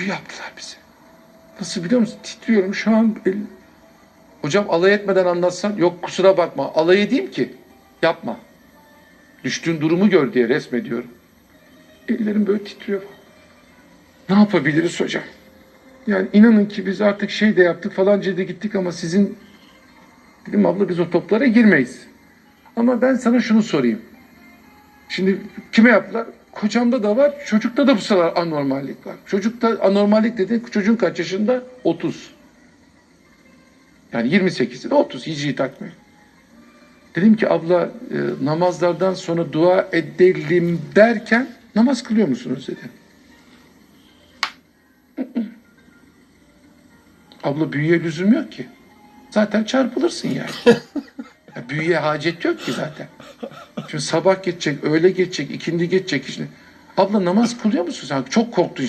büyü yaptılar bize. Nasıl biliyor musun? Titriyorum şu an. Hocam alay etmeden anlatsan. Yok kusura bakma. Alay edeyim ki. Yapma. Düştüğün durumu gör diye resmediyorum. Ellerim böyle titriyor. Ne yapabiliriz hocam? Yani inanın ki biz artık şey de yaptık falanca da gittik ama sizin dedim abla biz o toplara girmeyiz. Ama ben sana şunu sorayım. Şimdi kime yaptılar? Kocamda da var, çocukta da bu sıralar anormallik var. Çocukta anormallik dedi, çocuğun kaç yaşında? 30. Yani 28'de de 30, hicri takmıyor. Dedim ki abla e, namazlardan sonra dua edelim derken namaz kılıyor musunuz dedi. Abla büyüye lüzum yok ki. Zaten çarpılırsın yani. Ya büyüye hacet yok ki zaten. Şimdi sabah geçecek, öğle geçecek, ikindi geçecek. Işte. Abla namaz kılıyor musun sen? Çok korktun